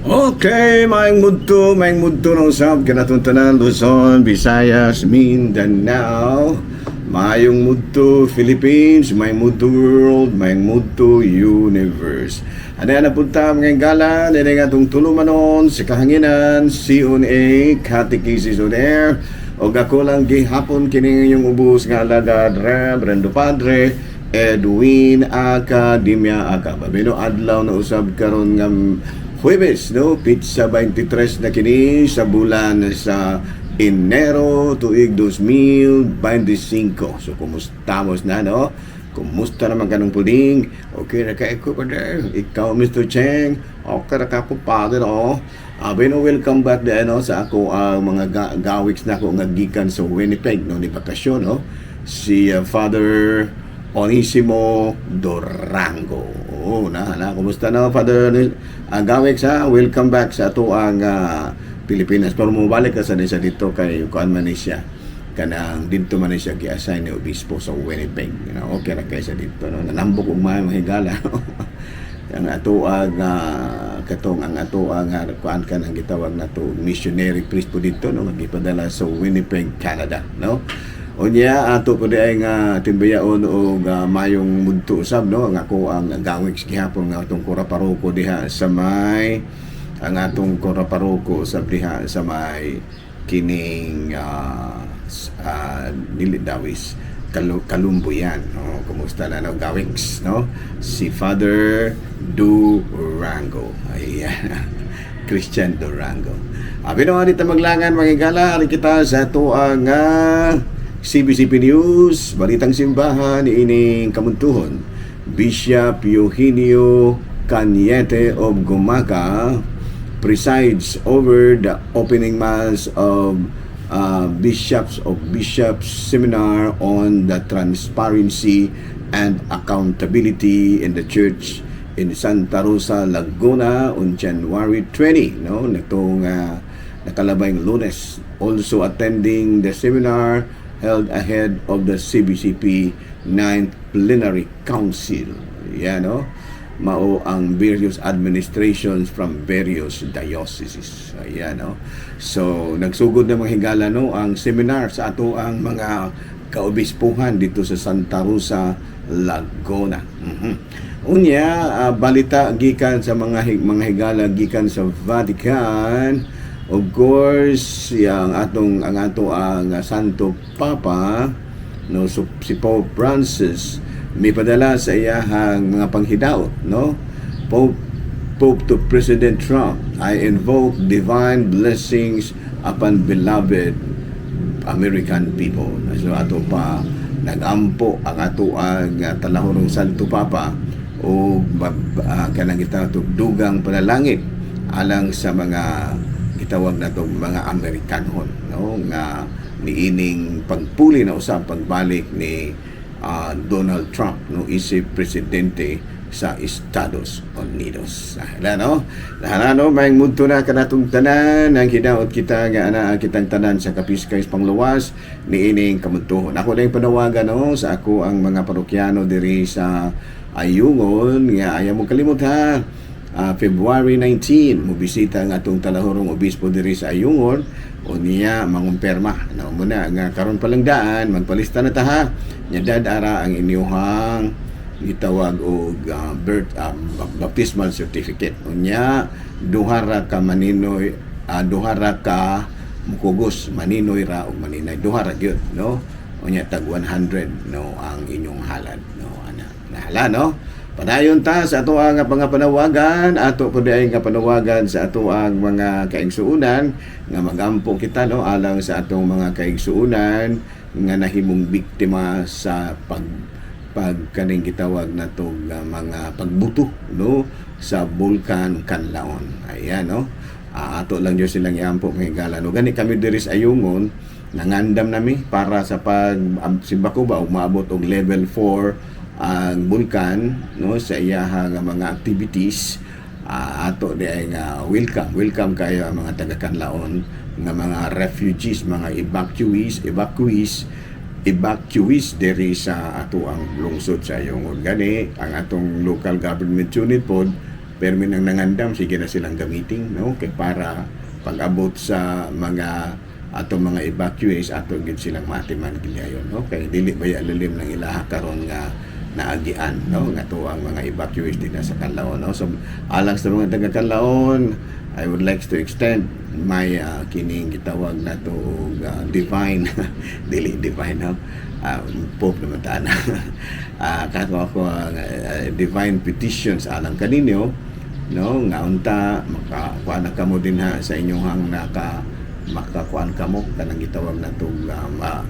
Okay, maing mudto, maing mudto ng usab kanatong tanan Luzon, Visayas, Mindanao. Mayong mudto Philippines, may mudto world, may mudto universe. Ano yan napunta mga gala, nila nga itong tulumanon, sa kahanginan, CONA, Catechesis on Air, o ako lang gihapon kini yung ubus nga alagad Reverendo Padre, Edwin Academia Aka. Babino adlaw na usab karon nga Huwebes, no? Pizza 23 na kini sa bulan sa Enero tuig 2025. So, kumustamos na, no? Kumusta naman kanong puling? Okay na ka ko pa Ikaw, Mr. Cheng. Okay na ka Father, no? Abi no, welcome back din, no? Sa ako, ang mga ga- gawiks na ako nga gikan sa Winnipeg, no? Ni bakasyon, no? Si uh, Father Onisimo Dorango. Oo, na, na, kumusta na, Father ang gawik sa welcome back sa ato ang ah, Pilipinas. Pero mubalik ka sa nisa dito kay Kuan man ni siya kanang dito man siya gi-assign ni obispo sa Winnipeg. You know, okay ra kay siya dito. No? Nanambok og mga mahigala. ang ato ang ah, katong ang ato ang uh, kuan kan ang gitawag nato missionary priest po dito no gipadala sa Winnipeg, Canada, no? Unya ato po ay nga timbayaon og uh, mayong mudto usab no? Ang ako ang gawig gihapon nga atong kura paroko diha sa may ang atong kura paroko usab diha sa may kining uh, uh, dili dawis Kalu Kalumbuyan no? Kumusta na no gawiks no? Si Father Durango. Ayan. Christian Durango. Abi no dito maglangan mga gala kita sa to ang uh, CBCP News, Balitang Simbahan, ining kamuntuhon, Bishop Eugenio Cañete of Gumaca presides over the opening mass of uh, Bishops of Bishops Seminar on the Transparency and Accountability in the Church in Santa Rosa, Laguna on January 20, no? Natong uh, nakalabayng lunes. Also attending the seminar held ahead of the CBCP 9th Plenary Council. Yan, no? Mao ang various administrations from various dioceses. Ayan, no? So, nagsugod na mga higala, no? Ang seminar sa ato ang mga kaobispuhan dito sa Santa Rosa, Laguna. Mhm. Unya, ah, balita gikan sa mga mga higala gikan sa Vatican, Of course, yang atong ang ato ang Santo Papa no so, si Pope Francis may padala sa iyahang mga panghidaot no? Pope Pope to President Trump. I invoke divine blessings upon beloved American people. So ato pa nagampo ang ato ang uh, talahorong Santo Papa o uh, kanang kita dugang panalangit alang sa mga gitawag na itong mga Amerikanhon no nga niining pagpuli na usab pagbalik ni ah, Donald Trump no isip presidente sa Estados Unidos. Hala no? Hala no, may mudto na kanatong tanan ang hidaot kita nga ana ang kitang tanan sa Kapiskay pangluwas niining kamuntuhon. Ako na yung panawagan no sa ako ang mga parokyano diri sa Ayungon nga ayaw mo kalimot uh, February 19 mobisita ang atong talahorong obispo diri sa Ayungon o niya mangumpirma. Na muna nga karon pa lang daan magpalista na ta ha? Nya dadara ang inyuhang gitawag og uh, birth uh, baptismal certificate. Unya duha ra ka maninoy uh, duha ra ka mukugos maninoy ra og maninay. Duha gyud no? Unya tag 100 no ang inyong halad no ana. Nahala no Padayon ta sa ato ang mga panawagan, ato po ay nga panawagan sa ato ang mga kaigsuunan nga magampo kita no alang sa atong mga kaigsuunan nga nahimong biktima sa pag pagkaning gitawag na to nga mga pagbuto no sa bulkan Kanlaon. Ayan no. Ah, ato lang Diyos silang iampo mga higala. No, gani kami diri Ayungon, nangandam nami para sa pag um, simba ba umabot og level 4 ang bulkan no sa iyaha nga mga activities uh, ato di ay nga welcome. Welcome kayo ang mga taga Kanlaon nga mga refugees mga evacuees evacuees evacuees diri sa ato ang lungsod sa Ayungon gani ang atong local government unit pod permi nang nangandam sige na silang gamitin no kay para pag-abot sa mga ato mga evacuees ato gid silang matiman gilayon no. Kay dili baya lilim ng ilaha karon nga naagian no? Nga to ang mga evacuees din sa Canlaon no? So alang sa mga taga Canlaon I would like to extend my uh, kining gitawag na to uh, divine dili divine no? Uh, pope naman ta na uh, kako ako uh, divine petitions alang kaninyo no? Nga unta makakuha na kamo din ha sa inyong hang naka makakuan kamo kanang gitawag na to uh, ma,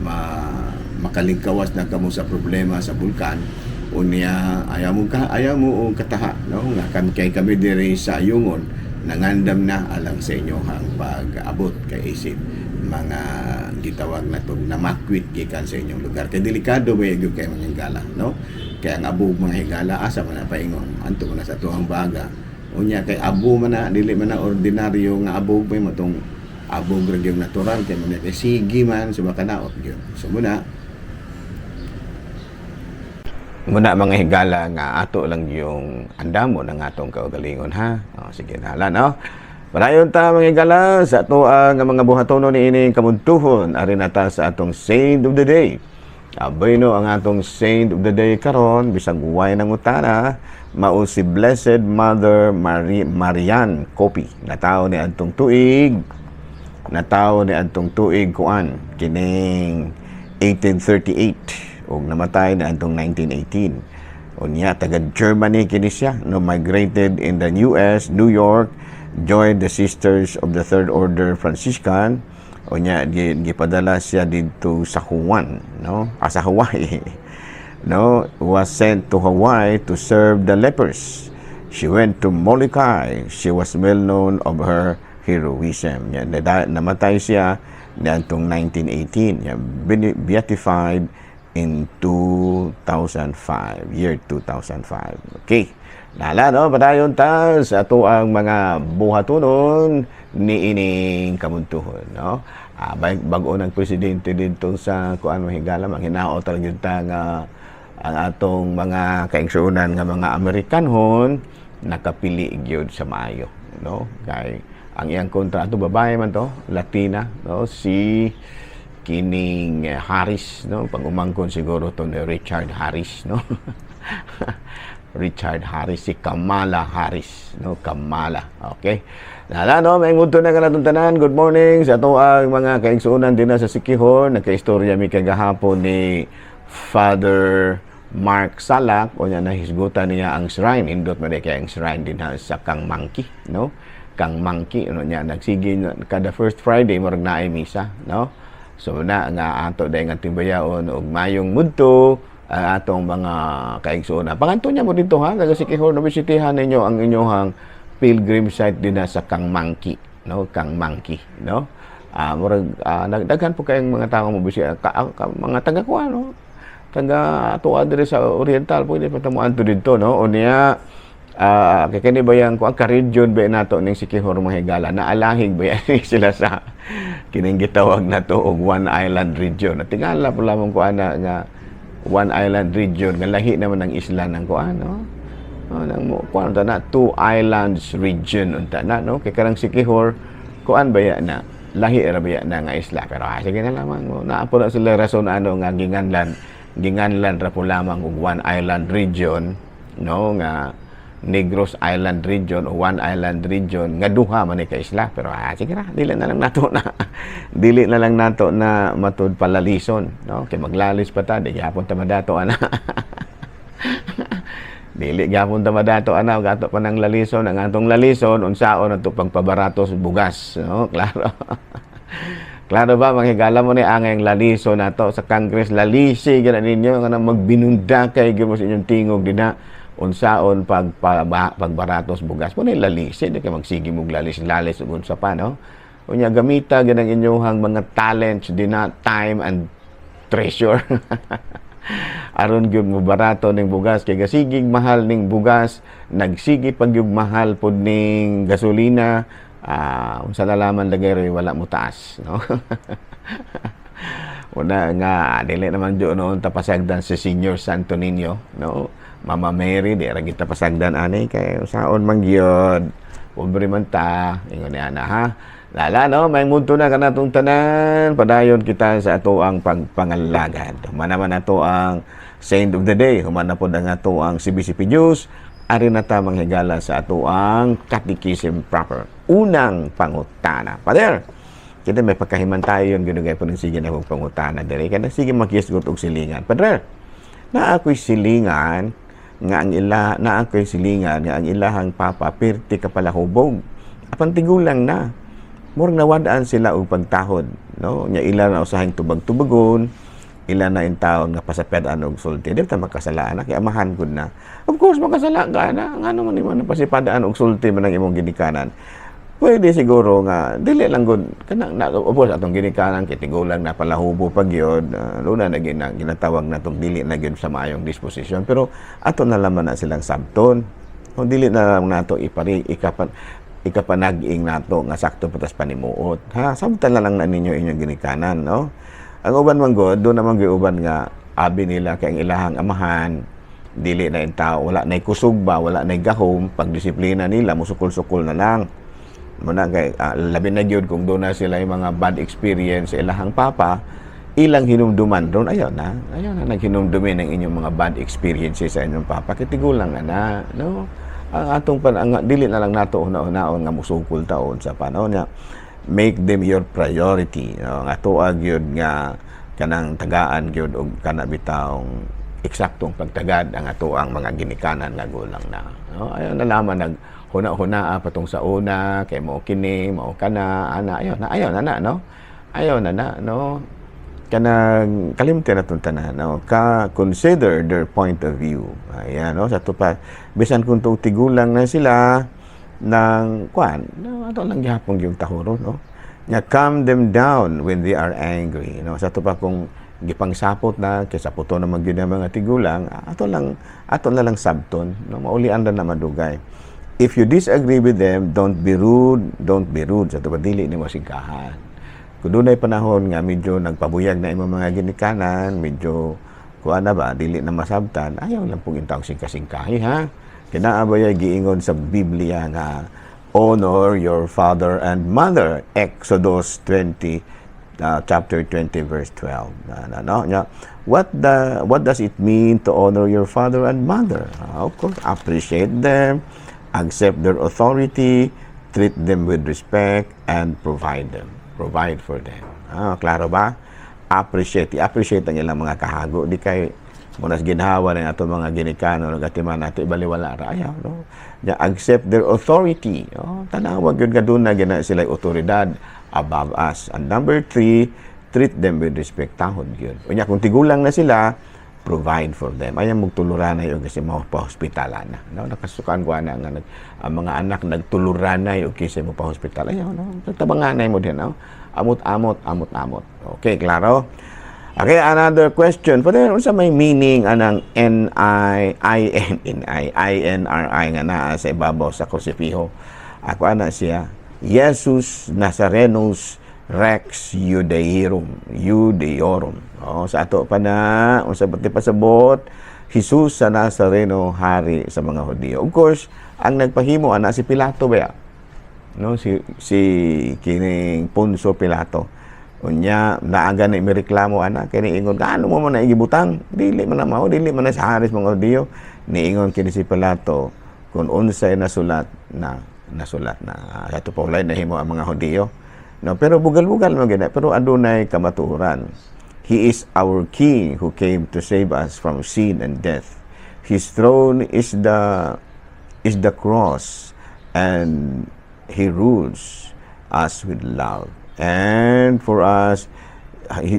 ma makalingkawas na kamo sa problema sa bulkan unya ayaw mo ka ayaw mo og kataha no? Nga kami kay kami diri sa Ayungon nangandam na alang sa inyong hang pag-abot kay isip. Mga gitawag na to na makwit gikan sa inyong lugar. Kay delikado ba yung kay mga higala no? Kaya ang abog mga higala asa man paingon? Anto man sa tuang baga. Unya kay abo man na dili man na ordinaryo nga abog may matong abog ra natural kay man kay sige man sa makanaot gyud so muna muna mga higala nga ato lang yung andamo ng atong kaugalingon ha? O, sige nala no? Padayon ta mga higala sa ato ang mga buhatono ni ining kamuntuhon ari na ta sa atong saint of the day. Abay no ang atong saint of the day karon bisag way nang utana mao si Blessed Mother Mari Marian Kopi. Na tao ni adtong tuig na tao ni adtong tuig kuan kining 1838 ug namatay na adtong 1918 unya taga Germany kini siya no migrated in the US New York joined the Sisters of the Third Order Franciscan. Unya gi, gipadala siya dito sa Juan no? Ah, sa Hawaii no? Was sent to Hawaii to serve the lepers. She went to Molokai. She was well known of her heroism. Yan na, namatay siya niadtong 1918 yan beatified in 2005 year 2005 okay Nala no, padayon ta sa ato ang mga buhatonon ni ining kamuntuhon, no? Ah, bag bago ng presidente dito sa kuan mo higala manghinaot talaga ta nga ang atong mga kaigsuonan nga mga Amerikanhon nakapili gyud sa maayo, no? Kay ang iyang kontra ato babae man to, Latina, no? Si kining Harris, no? Pag umangkon siguro to ni Richard Harris, no? Richard Harris, si Kamala Harris, no? Kamala, okay? Nala, no? May mundo na kanatong tanan. Good morning sa ato ang mga kaigsuonan din na sa Sikihor. Nagka-istorya mi kagahapon ni Father Mark Salak o niya nahisgutan niya ang shrine. Indot man kaya ang shrine din sa Kang Monkey, no? Kang Monkey, ano niya, nagsige kada first Friday, marag na ay misa, no? So na nga ato dahil nga timbayaon og mayong mudto ang atong mga kaigsuonan. Panganto niya mo dito ha, taga Sikihor na bisitihan ninyo ang inyong pilgrim site din sa Kang Monkey, no? Kang Monkey, no? Ah, murag ah, nagdaghan po kayong mga tao mo bisita, ka, ka, mga taga kuha, no? Taga tuwa dire sa Oriental pwede patamuan to dito, no? O niya ah kay kani ba yang kuan ka region ba nato ning Sikihor mga higala na alahig ba yan sila sa kining gitawag na to og one island region. At tingala po lamang ko ana nga one island region nga lahi naman ng isla ng kuan no. Oh, nang mo kuan na two islands region unta na no? Kay karang Sikihor kuan ba ya na lahi ra ba na nga isla? Pero ah, sige na lamang naa po na sila rason ano nga ginganlan ginganlan ra po lamang og one island region no? Nga Negros Island region o One Island region nga duha man ka isla pero ah, sige ra dili na lang nato na dili na lang nato na matud palalison no? Kay maglalis pa ta di gyapon ta madato ana. Dili gyapon ta madato ana gato pa ng lalison ang atong lalison unsaon ato pagpabaratos bugas no? Klaro. Klaro ba, manghigala mo ni angay laliso na to sa Congress, lalisi, gana ninyo, nga na magbinunda kay gimo sa inyong tingog dina, unsaon pag, pag pagbaratos bugas mo na lalisi, di ka magsigi mong lalis, lalis, ug unsa pa, no? Unya, gamita, ganang inyong mga talents, dina, time, and treasure. aron gyud mo barato ning bugas kay gasigig mahal ning bugas nagsigi pag yung mahal pod ning gasolina ah unsa na laman lagay ro wala mo taas no una nga dili naman do noon tapasagdan sa senior Santo Niño no Mama Mary, di ra kita pasagdan ani kay saon man gyud. Pobre man ta, ingon ni ana ha. Lala no, may munto na kanatong tanan, padayon kita sa ato ang pagpangalagad. Human naman ato ang Saint of the Day, human na po ang ato ang CBCP News, ari na ta manghigala sa ato ang Catechism proper. Unang pangutana. Pader, kita may pagkahiman tayo yung ginugay po ng sige na pangutana. Dere, kada sige makisgot og silingan. Pader, na ako'y silingan, nga ang ila, na ako'y silingan, nga ang ilahang papa, pirti ka pala hubog. Apan tigulang na. Murag nawadaan sila og pagtahod, no? Nya ila na usahing tubag-tubagon, ila na in taon nga pasapedaan og sulti. Di ta makasalaan na kay amahan gud na. Of course makasala ka na. Ngano man imo pasipadaan og sulti man ang imong ginikanan. Pwede siguro nga dili lang gud kana na of atong ginikanan kay tigulang na palahubo pag yun. Uh, luna na gina, ginatawag na tong dili na gyud sa maayong disposition pero ato na laman na silang sabton. Kung dili na lang nato ipari ikapan ikapanag-ing nato nga sakto patas panimuot. Ha, sabtan na lang na ninyo inyong ginikanan, no? Ang uban man god, do naman gyud uban nga abi nila kay ang ilahang amahan dili na tao, wala na kusog ba, wala na gahom, pagdisiplina nila, musukol-sukol na lang. Muna kay, ah, labi na gyud kung doon na sila yung mga bad experience sa ilahang papa, ilang hinumduman doon, ayaw na, ayaw na naghinumdumin ng inyong mga bad experiences sa inyong papa, kitigulang na no? Ang atong pan, ang, dili na lang nato una-unaon nga musukol taon sa panahon niya, make them your priority, no? Nga tuag yun nga, kanang tagaan gyud og kana bitawng eksaktong pagtagad ang ato ang mga ginikanan nga gulang na. No? Ayaw na lamang nag huna-huna patong sa una kay mo kini mo kana ana ayaw na ayaw na na no? Ayaw na na no? Kanang kalimti na tong tanan no? Ka consider their point of view. Ayan no? Sa tupa bisan kung tong tigulang na sila ng kwan no? Ato lang gihapon yung tahuro no? Nga calm them down when they are angry no? Sa tupa kung gipangsapot na kay saputo na magyud ang mga tigulang ato lang ato na lang sabton no? Maulian na na madugay if you disagree with them don't be rude don't be rude sa tupa dili ni masingkahan kung doon panahon nga medyo nagpabuyag na imong mga ginikanan, medyo kuha na ba, dili na masabtan, ayaw lang pong intawag singkasingkahi ha. Kinaabay ay giingon sa Biblia nga honor your father and mother. Exodus 20 uh, chapter 20 verse 12. Na, na, no? Nya, what the what does it mean to honor your father and mother? Uh, of course, appreciate them, accept their authority, treat them with respect and provide them. Provide for them. Ah, klaro ba? Appreciate, appreciate ang ilang mga kahago. Di kay munas ginhawa ng ato mga ginikano nagatiman nato ibaliwala ra. Ayaw no? Ya accept their authority. Oh tanawag gyud kadun na gina sila otoridad above us. And number three treat them with respect. Tahod gyud unya kung tigulang na sila provide for them. Ayaw magtuluran na yun kasi mo pa hospitalan na. No nakasukan ko ana nga nag, ang mga anak nagtuluran na yun kasi mo pa hospital ayaw no tabanganay mo din no? Amot-amot amot-amot okay klaro? Okay, another question. Pero sa may meaning anang N-I, I-N-I, I-N-R-I nga naa sa ibabaw sa Krusipiho. Ako ana siya, Jesus Nazarenus Rex Judaeorum, Judaeorum. O, sa ato pa na, o sa pati pasabot, Jesus sa Nazareno, hari sa mga Hudiyo. Of course, ang nagpahimo, ana si Pilato ba? No, si, si kining Ponso Pilato unya naaga na imireklamo ana kini ingon gaano mo man na igibutang dili man na mao dili man na sa haris mga audio niingon kini si Pilato kung unsay nasulat na nasulat na ato pa ulay nahimo ang mga Hudiyo no pero bugal-bugal mo gina pero adunay kamatuoran he is our king who came to save us from sin and death. His throne is the is the cross and he rules us with love. And for us,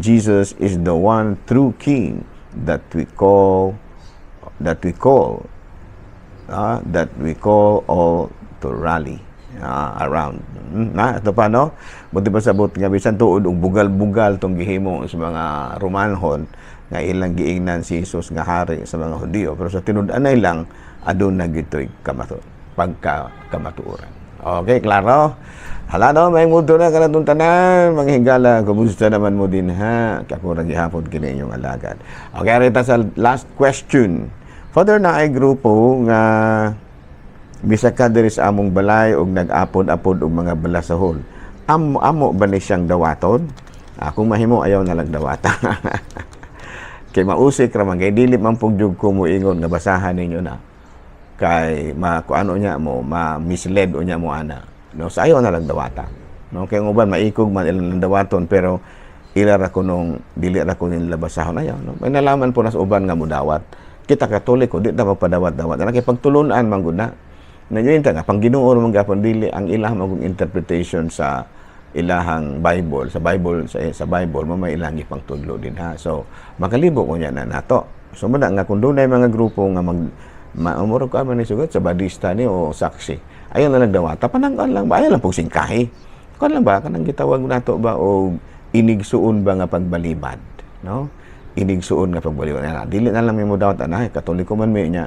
Jesus is the one true King that we call that we call uh, that we call all to rally uh, around. Hmm, Na, ito pa, no? Buti pa sabot nga, bisan tuod og bugal-bugal tong gihimo sa mga Romanhon nga ilang giingnan si Jesus nga hari sa mga Hudiyo. Pero sa tinud-anay lang, adun na gito'y kamato, pagka kamatuoran. Okay, klaro? Hala no, may mundo na kanatong tanan, mga higala, kumusta naman mo din ha? Kako ra gihapon kini inyong alagad. Okay, rita sa last question. Father na ay grupo nga bisa ka diri sa among balay og nag-apod-apod og mga balasahol. Amo amo ba ni siyang dawaton? Kung mahimo ayaw na lang dawata. kay mausik ra man kay dili man pug jud ko moingon nga basahan ninyo na. Kay ma kuano niya mo ma misled unya mo ana. No sa ayaw na lang dawata. No kay uban maikog man ilang dawaton pero ila ra ko nung dili ra ko nila basahon. Ayaw no. May nalaman po na sa uban nga mudawat kita katoliko di ta magpadawat-dawat na kay pagtulunan man gud na Nandiyan ta nga pang Ginoo man gapon dili ang ilang magong interpretation sa ilahang Bible sa Bible sa, sa Bible mo may ilang ipang tudlo din ha? So makalibo ko niya na nato. So muna nga kung doon mga grupo nga mag maumuro ka man ni sugat sa badista ni o saksi ayon na lang dawata panangkan lang ba? Ayon lang pug singkahi. Kan lang ba? Kanang gitawag nato ba? O inigsuon ba nga pagbalibad no? Inigsuon nga pagbalibad na dili na lang may mo dawat ana katoliko man may niya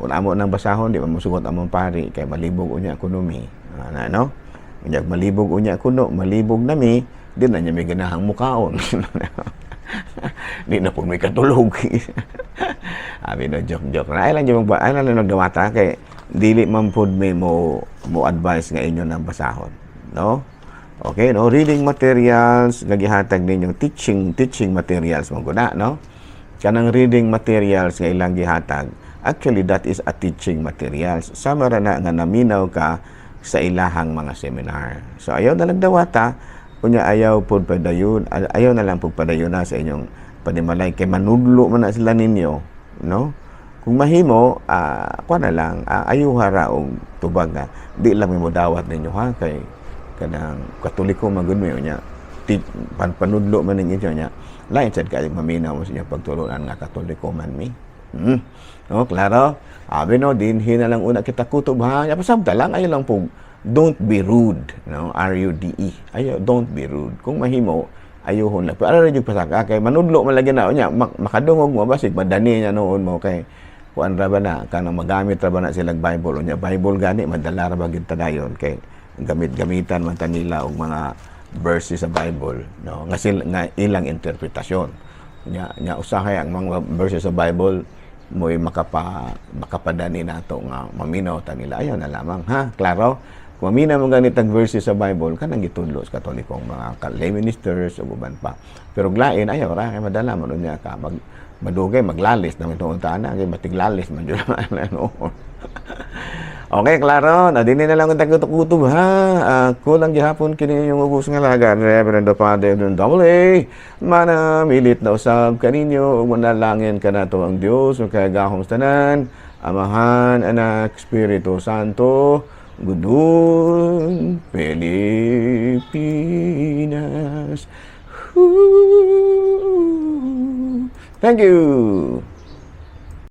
wala mo nang basahon di man musugot among pari kay malibog unya ekonomi ana no Unya malibog unya kuno, malibog nami, di na niya may ganahang mukaon. di na po may katulog. Abi no joke joke. Na ay lang yung ay lang nagdawata kay dili man pud may mo mo advice nga inyo ng basahon, no? Okay, no? Reading materials, nagihatag ninyong teaching teaching materials mo guna, no? Kanang reading materials nga ilang gihatag, actually that is a teaching materials. Sama ra na nga naminaw ka sa ilahang mga seminar. So ayaw na lang dawata, kunya ayaw pud padayon, ayaw na lang pud padayon na sa inyong panimalay kay manudlo man na sila ninyo, no? Kung mahimo, uh, kuha na lang, uh, ayuha ra og tubag nga di lang mo dawat ninyo ha kay kanang katoliko nya ti pan, panudlo man ninyo nya lain sad kay maminaw mo sa inyo pagtulunan nga katoliko man mi. Hmm. No, klaro? Abi no, dinhi na lang una kita kutob ha. Ya lang ayo lang po. Don't be rude, no? R U D E. Ayo, don't be rude. Kung mahimo, ayuhon lang. Pero yung pasaka kay manudlo man lagi na unya mak makadungog mo basig madani niya noon mo kay kuan ra ba na kanang magamit ra ba na silang Bible unya Bible gani madala ra ba gid dayon kay gamit-gamitan man ta nila og mga verses sa Bible no nga sila nga ilang interpretasyon nya nya usahay ang mga verses sa Bible mo'y makapa makapadani nato nga maminaw ta nila. Ayo na lamang ha? Klaro? Maminaw mo ganit ang verses sa Bible kanang gitudlo sa katolikong mga lay ministers o uban pa. Pero glain ayaw ra kay madala man niya ka. Mag madugay maglalis na tuon ta na kay matiglalis man jud ano Okay, klaro. Na dinhi na lang ang tagutok-kutob ha. Ako lang gihapon kini yung ubos nga laga. Reverend Father ng Double A. Mana milit na usab kaninyo ug manalangin ka nato ang Dios ug kay gahom tanan. Amahan, Anak, Espiritu Santo. Gudun, Pilipinas. Woo! Thank you.